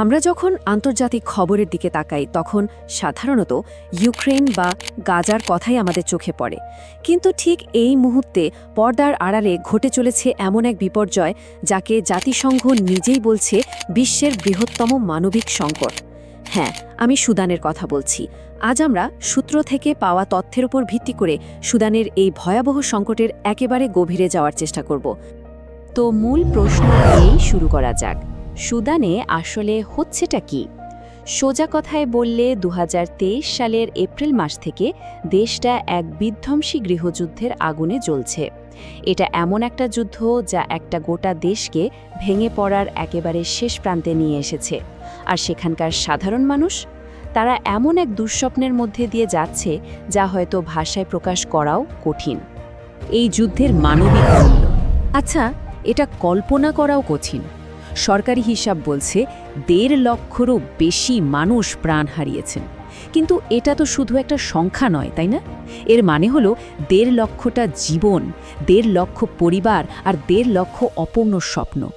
আমরা যখন আন্তর্জাতিক খবরের দিকে তাকাই, তখন সাধারণত ইউক্রেন বা গাজার কথাই আমাদের চোখে পড়ে। কিন্তু ঠিক এই মুহূর্তে পর্দার আড়ালে ঘটে চলেছে এমন এক বিপর্যয়, যাকে জাতিসংঘ নিজেই বলছে বিশ্বের বৃহত্তম মানবিক সংকট। হ্যাঁ আমি সুদানের কথা বলছি। আজ আমরা সূত্র থেকে পাওয়া তথ্যের উপর ভিত্তি করে সুদানের এই ভয়াবহ সংকটের একেবারে গভীরে যাওয়ার চেষ্টা করব। তো মূল প্রশ্ন দিয়েই শুরু করা যাক। সুদানে আসলে হচ্ছেটা কি? সোজা কথায় বললে দু হাজার তেইশ সালের এপ্রিল মাস থেকে দেশটা এক বিধ্বংসী গৃহযুদ্ধের আগুনে জ্বলছে। এটা এমন একটা যুদ্ধ যা একটা গোটা দেশকে ভেঙে পড়ার একেবারে শেষ প্রান্তে নিয়ে এসেছে। আর সেখানকার সাধারণ মানুষ? তারা এমন এক দুঃস্বপ্নের মধ্যে দিয়ে যাচ্ছে যা হয়তো ভাষায় প্রকাশ করাও কঠিন। এই যুদ্ধের মানবিক আচ্ছা এটা কল্পনা করাও কঠিন। সরকারি হিসাব বলছে দেড় লক্ষরও বেশি মানুষ প্রাণ হারিয়েছেন। কিন্তু এটা তো শুধু একটা সংখ্যা নয়, তাই না? এর মানে হলো দেড় লক্ষটা জীবন, দেড় লক্ষ পরিবার আর দেড় লক্ষ অপূর্ণ স্বপ্ন।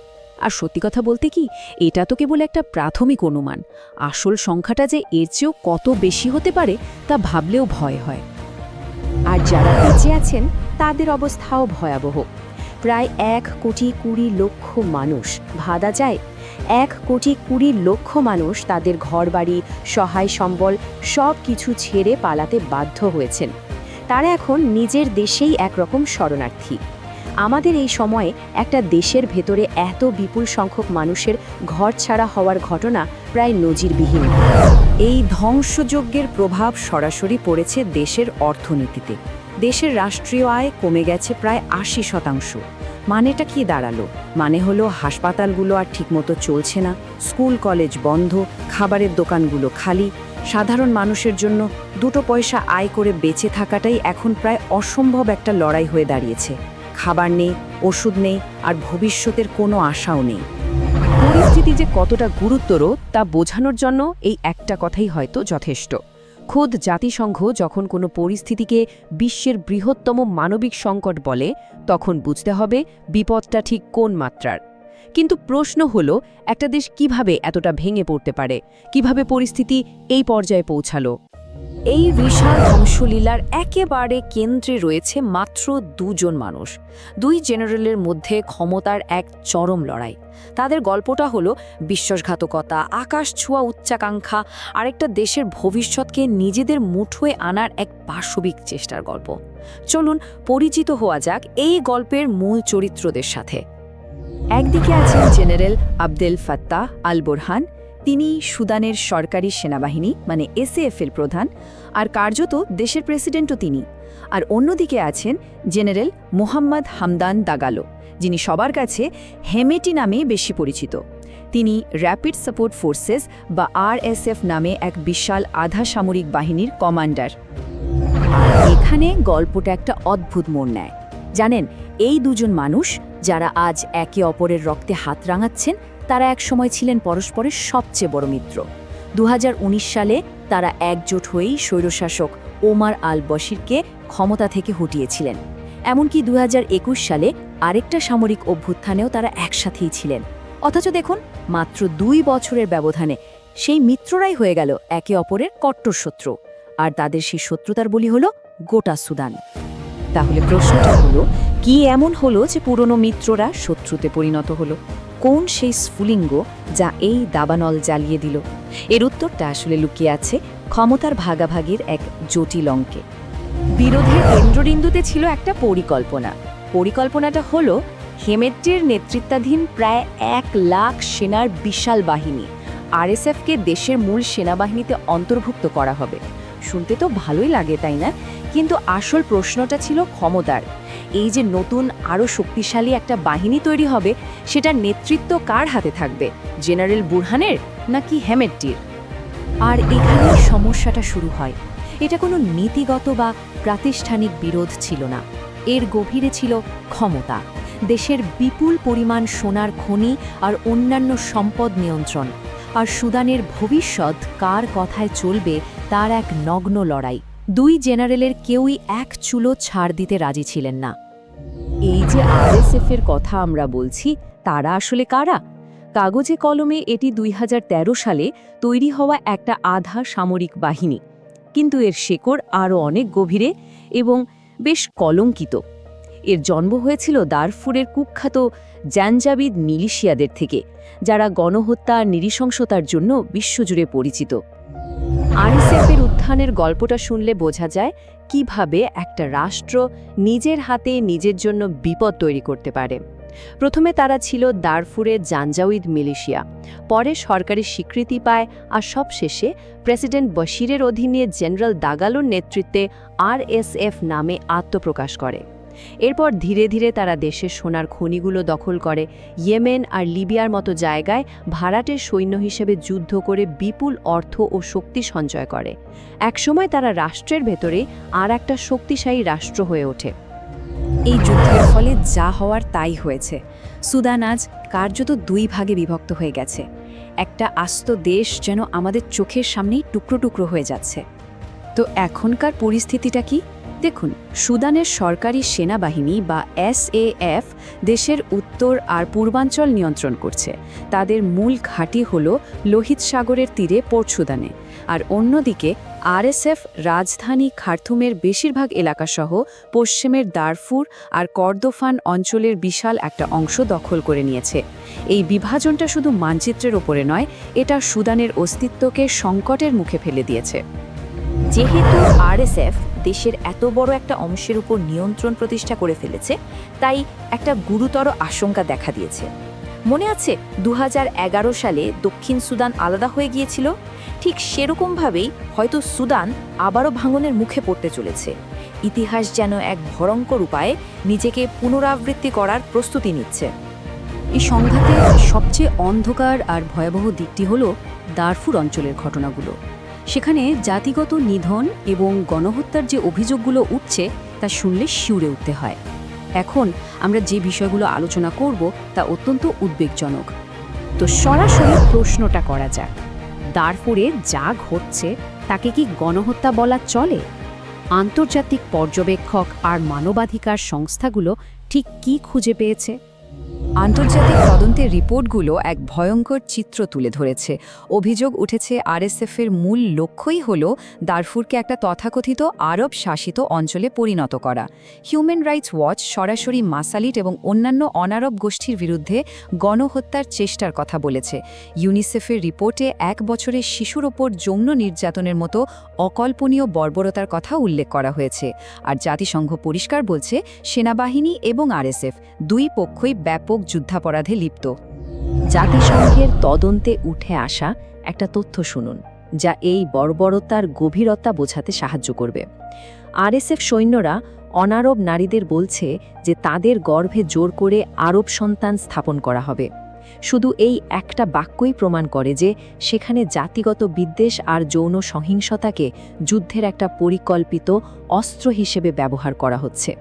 আর সত্যি কথা বলতে কি, এটা তো কেবল একটা প্রাথমিক অনুমান। আসল সংখ্যাটা যে এর চেয়েও কত বেশি হতে পারে তা ভাবলেও ভয় হয়। আর যারা বেঁচে আছেন, তাদের অবস্থাও ভয়াবহ। প্রায় এক কোটি কুড়ি লক্ষ মানুষ। ভাদা যায়, এক কোটি কুড়ি লক্ষ মানুষ তাদের ঘরবাড়ি, সহায় সম্বল সব কিছু ছেড়ে পালাতে বাধ্য হয়েছেন। তারা এখন নিজের দেশেই একরকম শরণার্থী। আমাদের এই সময়ে একটা দেশের ভেতরে এত বিপুল সংখ্যক মানুষের ঘর ছাড়া হওয়ার ঘটনা প্রায় নজিরবিহীন। এই ধ্বংসযজ্ঞের প্রভাব সরাসরি পড়েছে দেশের অর্থনীতিতে। দেশের রাষ্ট্রীয় আয় কমে গেছে প্রায় আশি শতাংশ। মানেটা কি দাঁড়াল? মানে হলো হাসপাতালগুলো আর ঠিকমতো চলছে না, স্কুল কলেজ বন্ধ, খাবারের দোকানগুলো খালি। সাধারণ মানুষের জন্য দুটো পয়সা আয় করে বেঁচে থাকাটাই এখন প্রায় অসম্ভব একটা লড়াই হয়ে দাঁড়িয়েছে। খাবার নেই, ওষুধ নেই, আর ভবিষ্যতের কোনো আশাও নেই। পরিস্থিতি যে কতটা গুরুতর তা বোঝানোর জন্য এই একটা কথাই হয়তো যথেষ্ট। খোদ জাতিসংঘ যখন কোনো পরিস্থিতিকে বিশ্বের বৃহত্তম মানবিক সংকট বলে, তখন বুঝতে হবে বিপদটা ঠিক কোন মাত্রার। কিন্তু প্রশ্ন হলো, একটা দেশ কীভাবে এতটা ভেঙে পড়তে পারে? কীভাবে পরিস্থিতি এই পর্যায়ে পৌঁছালো? এই বিশাল ধ্বংসলীলার একেবারে কেন্দ্রে রয়েছে মাত্র দুজন মানুষ। দুই জেনারেলের মধ্যে ক্ষমতার এক চরম লড়াই। তাদের গল্পটা হলো বিশ্বাসঘাতকতা আকাশ ছোঁয়া উচ্চাকাঙ্ক্ষা, আরেকটা দেশের ভবিষ্যৎকে নিজেদের মুঠোয় আনার এক পাশবিক চেষ্টার গল্প। চলুন পরিচিত হওয়া যাক এই গল্পের মূল চরিত্রদের সাথে। একদিকে আছেন general Abdel Fattah al Burhan তিনি সুদানের সরকারি সেনাবাহিনী মানে এসএএফ এর প্রধান, আর কার্যত দেশের প্রেসিডেন্টও তিনি। আর অন্যদিকে আছেন জেনারেল মোহাম্মদ হামদান দাগালো, যিনি সবার কাছে হেমেটি নামে বেশি পরিচিত। তিনি র্যাপিড সাপোর্ট ফোর্সেস বা আরএসএফ নামে এক বিশাল আধা সামরিক বাহিনীর কমান্ডার। এখানে গল্পটা একটা অদ্ভুত মোড় নেয়। জানেন, এই দুজন মানুষ, যারা আজ একে অপরের রক্তে হাত রাঙাচ্ছেন তারা একসময় ছিলেন পরস্পরের সবচেয়ে বড় মিত্র। দু হাজার উনিশ সালে তারা একজোট হয়েই স্বৈরশাসক ওমার আল বশিরকে ক্ষমতা থেকে হটিয়েছিলেন। এমনকি দু হাজার একুশ সালে আরেকটা সামরিক অভ্যুত্থানেও তারা একসাথেই ছিলেন। অথচ দেখুন, মাত্র দুই বছরের ব্যবধানে সেই মিত্ররাই হয়ে গেল একে অপরের কট্টর শত্রু। আর তাদের সেই শত্রুতার বলি হলো গোটা সুদান। তাহলে প্রশ্নটা হলো, কি এমন হলো যে পুরনো মিত্ররা শত্রুতে পরিণত হলো? কোন সেই স্ফুলিঙ্গ যা এই দাবানল জ্বালিয়ে দিল? এর উত্তরটা আসলে লুকিয়ে আছে ক্ষমতার ভাগাভাগির এক জটিল অঙ্কে। বিরোধের কেন্দ্রবিন্দুতে ছিল একটা পরিকল্পনা। পরিকল্পনাটা হলো হেমেট্টির নেতৃত্বাধীন প্রায় এক লাখ সেনার বিশাল বাহিনী আরএসএফকে দেশের মূল সেনাবাহিনীতে অন্তর্ভুক্ত করা হবে। শুনতে তো ভালোই লাগে, তাই না? কিন্তু আসল প্রশ্নটা ছিল ক্ষমতার। এই যে নতুন, আরও শক্তিশালী একটা বাহিনী তৈরি হবে, সেটার নেতৃত্ব কার হাতে থাকবে? জেনারেল বুরহানের নাকি হেমেটটির? আর এখানেই সমস্যাটা শুরু হয়। এটা কোনো নীতিগত বা প্রাতিষ্ঠানিক বিরোধ ছিল না। এর গভীরে ছিল ক্ষমতা। দেশের বিপুল পরিমাণ সোনার খনি আর অন্যান্য সম্পদ নিয়ন্ত্রণ। আর সুদানের ভবিষ্যৎ কার কথায় চলবে, তার এক নগ্ন লড়াই। দুই জেনারেলের কেউই এক চুলো ছাড় দিতে রাজি ছিলেন না। এই যে আরএসএফ এর কথা আমরা বলছি, তারা আসলে কারা? কাগজে কলমে এটি দুই হাজার তেরো সালে তৈরি হওয়া একটা আধা সামরিক বাহিনী। কিন্তু এর শেকড় আরও অনেক গভীরে এবং বেশ কলঙ্কিত। এর জন্ম হয়েছিল দারফুরের কুখ্যাত জ্যানজাবিদ মিলিশিয়াদের থেকে, যারা গণহত্যা আর নৃশংসতার জন্য বিশ্বজুড়ে পরিচিত। আরএসএফের উত্থানের গল্পটা শুনলে বোঝা যায় কীভাবে একটা রাষ্ট্র নিজের হাতে নিজের জন্য বিপদ তৈরি করতে পারে। প্রথমে তারা ছিল দারফুরের জাঞ্জাউইদ মিলিশিয়া, পরে সরকারি স্বীকৃতি পায় আর সবশেষে প্রেসিডেন্ট বশিরের অধীনে জেনারেল দাগালোর নেতৃত্বে আরএসএফ নামে আত্মপ্রকাশ করে। এরপর ধীরে ধীরে তারা দেশের সোনার খনিগুলো দখল করে ইয়েমেন আর লিবিয়ার মতো জায়গায় ভাড়াটের সৈন্য হিসেবে যুদ্ধ করে বিপুল অর্থ ও শক্তি সঞ্চয় করে। একসময় তারা রাষ্ট্রের ভেতরে আর একটা শক্তিশালী রাষ্ট্র হয়ে ওঠে। এই যুদ্ধের ফলে যা হওয়ার তাই হয়েছে। সুদান আজ কার্যত দুই ভাগে বিভক্ত হয়ে গেছে। একটা আস্ত দেশ যেন আমাদের চোখের সামনেই টুকরো টুকরো হয়ে যাচ্ছে। তো এখনকার পরিস্থিতিটা কি? দেখুন, সুদানের সরকারি সেনাবাহিনী বা এসএএফ দেশের উত্তর আর পূর্বাঞ্চল নিয়ন্ত্রণ করছে। তাদের মূল ঘাঁটি হল লোহিত সাগরের তীরে পোর্ট সুদানে। আর অন্যদিকে আরএসএফ রাজধানী খার্থুমের বেশিরভাগ এলাকাসহ পশ্চিমের দারফুর আর কর্দোফান অঞ্চলের বিশাল একটা অংশ দখল করে নিয়েছে। এই বিভাজনটা শুধু মানচিত্রের ওপরে নয়, এটা সুদানের অস্তিত্বকে সংকটের মুখে ফেলে দিয়েছে। যেহেতু আরএসএফ দেশের এত বড় একটা অংশের উপর নিয়ন্ত্রণ প্রতিষ্ঠা করে ফেলেছে, তাই একটা গুরুতর আশঙ্কা দেখা দিয়েছে। মনে আছে দু হাজার এগারো সালে দক্ষিণ সুদান আলাদা হয়ে গিয়েছিল? ঠিক সেরকমভাবেই হয়তো সুদান আবারও ভাঙনের মুখে পড়তে চলেছে। ইতিহাস যেন এক ভয়ঙ্কর উপায়ে নিজেকে পুনরাবৃত্তি করার প্রস্তুতি নিচ্ছে। এই সংঘাতের সবচেয়ে অন্ধকার আর ভয়াবহ দিকটি হল দারফুর অঞ্চলের ঘটনাগুলো। সেখানে জাতিগত নিধন এবং গণহত্যার যে অভিযোগগুলো উঠছে, তা শুনলে শিউরে উঠতে হয়। এখন আমরা যে বিষয়গুলো আলোচনা করব, তা অত্যন্ত উদ্বেগজনক। তো সরাসরি প্রশ্নটা করা যাক। দারফুরে যা ঘটছে, তাকে কি গণহত্যা বলা চলে? আন্তর্জাতিক পর্যবেক্ষক আর মানবাধিকার সংস্থাগুলো ঠিক কি খুঁজে পেয়েছে? আন্তর্জাতিক তদন্তের রিপোর্টগুলো এক ভয়ঙ্কর চিত্র তুলে ধরেছে। অভিযোগ উঠেছে, আরএসএফের মূল লক্ষ্যই হল দারফুরকে একটা তথাকথিত আরব শাসিত অঞ্চলে পরিণত করা। হিউম্যান রাইটস ওয়াচ সরাসরি মাসালিট এবং অন্যান্য অনারব গোষ্ঠীর বিরুদ্ধে গণহত্যার চেষ্টার কথা বলেছে। ইউনিসেফের রিপোর্টে এক বছরের শিশুর ওপর যৌন নির্যাতনের মতো অকল্পনীয় বর্বরতার কথা উল্লেখ করা হয়েছে। আর জাতিসংঘ পরিষ্কার বলছে, সেনাবাহিনী এবং আরএসএফ দুই পক্ষই ব্যাপক যুদ্ধাপরাধে লিপ্ত। জাতিসংঘের তদন্তে উঠে আসা একটা তথ্য শুনুন, যা এই বর্বরতার গভীরতা বোঝাতে সাহায্য করবে। আরএসএফ সৈন্যরা অনারব নারীদের বলছে যে তাদের গর্ভে জোর করে আরব সন্তান স্থাপন করা হবে। শুধু এই একটা বাক্যই প্রমাণ করে যে সেখানে জাতিগত বিদ্বেষ আর যৌন সহিংসতাকে যুদ্ধের একটা পরিকল্পিত অস্ত্র হিসেবে ব্যবহার করা হচ্ছে।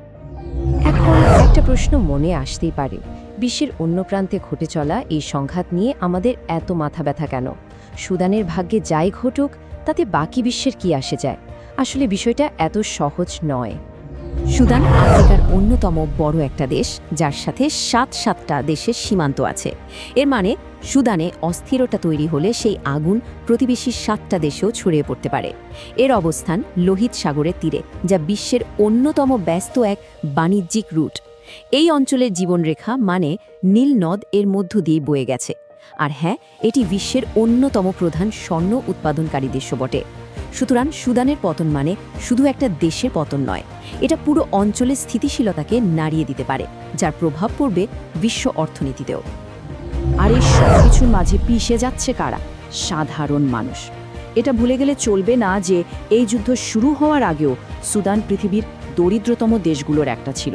এখন একটা প্রশ্ন মনে আসতেই পারে বিশ্বের অন্য প্রান্তে ঘটে চলা এই সংঘাত নিয়ে আমাদের এত মাথা ব্যথা কেন? সুদানের ভাগ্যে যাই ঘটুক, তাতে বাকি বিশ্বের কি আসে যায়? আসলে বিষয়টা এত সহজ নয়। সুদান আফ্রিকার অন্যতম বড় একটা দেশ, যার সাথে সাত সাতটা দেশের সীমান্ত আছে। এর মানে সুদানে অস্থিরতা তৈরি হলে সেই আগুন প্রতিবেশী সাতটা দেশেও ছড়িয়ে পড়তে পারে। এর অবস্থান লোহিত সাগরের তীরে, যা বিশ্বের অন্যতম ব্যস্ত এক বাণিজ্যিক রুট। এই অঞ্চলের জীবনরেখা মানে নীল নদ এর মধ্য দিয়ে বয়ে গেছে। আর হ্যাঁ এটি বিশ্বের অন্যতম প্রধান স্বর্ণ উৎপাদনকারী দেশ বটে। সুতরাং সুদানের পতন মানে শুধু একটা দেশের পতন নয়, এটা পুরো অঞ্চলের স্থিতিশীলতাকে নাড়িয়ে দিতে পারে, যার প্রভাব পড়বে বিশ্ব অর্থনীতিতেও। আর এই সব কিছুর মাঝে পিষে যাচ্ছে কারা? সাধারণ মানুষ। এটা ভুলে গেলে চলবে না যে এই যুদ্ধ শুরু হওয়ার আগেও সুদান পৃথিবীর দরিদ্রতম দেশগুলোর একটা ছিল।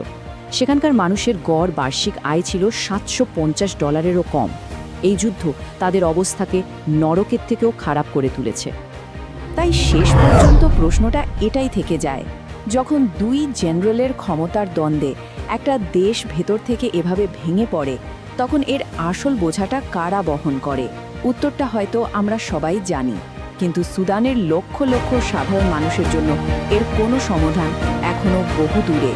সেখানকার মানুষের গড় বার্ষিক আয় ছিল সাতশো পঞ্চাশ ডলারেরও কম। এই যুদ্ধ তাদের অবস্থাকে নরকের থেকেও খারাপ করে তুলেছে। তাই শেষ পর্যন্ত প্রশ্নটা এটাই থেকে যায়, যখন দুই জেনারেলের ক্ষমতার দ্বন্দ্বে একটা দেশ ভেতর থেকে এভাবে ভেঙে পড়ে, তখন এর আসল বোঝাটা কারা বহন করে? উত্তরটা হয়তো আমরা সবাই জানি, কিন্তু সুদানের লক্ষ লক্ষ সাধারণ মানুষের জন্য এর কোনো সমাধান এখনও বহু দূরে